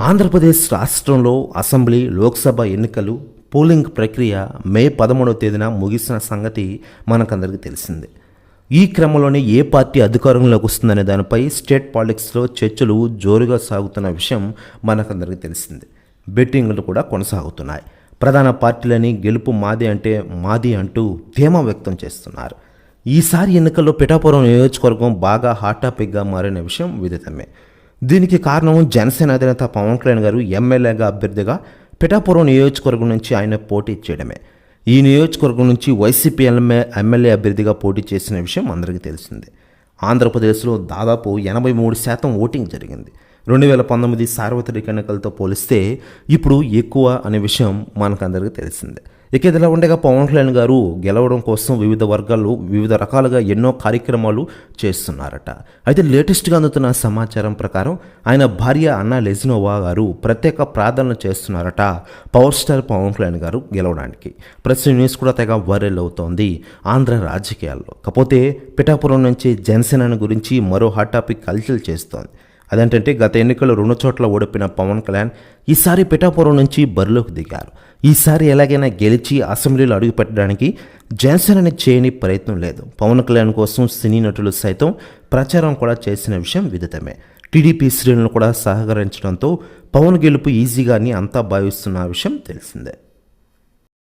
ఆంధ్రప్రదేశ్ రాష్ట్రంలో అసెంబ్లీ లోక్సభ ఎన్నికలు పోలింగ్ ప్రక్రియ మే పదమూడవ తేదీన ముగిసిన సంగతి మనకందరికీ తెలిసిందే. ఈ క్రమంలోనే ఏ పార్టీ అధికారంలోకి వస్తుందనే దానిపై స్టేట్ పాలిటిక్స్లో చర్చలు జోరుగా సాగుతున్న విషయం మనకందరికీ తెలిసిందే. బెట్టింగ్లు కూడా కొనసాగుతున్నాయి. ప్రధాన పార్టీలని గెలుపు మాది అంటే మాది అంటూ ధీమా వ్యక్తం చేస్తున్నారు. ఈసారి ఎన్నికల్లో పిఠాపురం నియోజకవర్గం బాగా హాట్ టాపిక్గా మారిన విషయం విదితమే. దీనికి కారణం జనసేన అధినేత పవన్ కళ్యాణ్ గారు ఎమ్మెల్యేగా అభ్యర్థిగా పిఠాపురం నియోజకవర్గం నుంచి ఆయన పోటీ చేయడమే. ఈ నియోజకవర్గం నుంచి వైసీపీ ఎమ్మె ఎమ్మెల్యే అభ్యర్థిగా పోటీ చేసిన విషయం అందరికీ తెలిసిందే. ఆంధ్రప్రదేశ్లో దాదాపు ఎనభై మూడు శాతం ఓటింగ్ జరిగింది. రెండు వేల పంతొమ్మిది సార్వత్రిక ఎన్నికలతో పోలిస్తే ఇప్పుడు ఎక్కువ అనే విషయం మనకందరికీ తెలిసిందే. ఇక ఇదిలా ఉండగా పవన్ కళ్యాణ్ గారు గెలవడం కోసం వివిధ వర్గాలు వివిధ రకాలుగా ఎన్నో కార్యక్రమాలు చేస్తున్నారట. అయితే లేటెస్ట్గా అందుతున్న సమాచారం ప్రకారం ఆయన భార్య అన్నా లెజినోవా గారు ప్రత్యేక ప్రార్థనలు చేస్తున్నారట పవర్ స్టార్ పవన్ కళ్యాణ్ గారు గెలవడానికి. ప్రస్తుత న్యూస్ కూడా తెగ వైరల్ అవుతోంది ఆంధ్ర రాజకీయాల్లో. కాకపోతే పిఠాపురం నుంచి జనసేన గురించి మరో హాట్ టాపిక్ కల్చల్ చేస్తోంది. అదేంటంటే గత ఎన్నికల్లో రెండు చోట్ల ఓడిపోయిన పవన్ కళ్యాణ్ ఈసారి పిఠాపురం నుంచి బరిలోకి దిగారు. ఈసారి ఎలాగైనా గెలిచి అసెంబ్లీలో అడుగుపెట్టడానికి జనసేనని చేయని ప్రయత్నం లేదు. పవన్ కళ్యాణ్ కోసం సినీ నటులు సైతం ప్రచారం కూడా చేసిన విషయం విదితమే. టీడీపీ శ్రేణులు కూడా సహకరించడంతో పవన్ గెలుపు ఈజీగా అని అంతా భావిస్తున్న విషయం తెలిసిందే.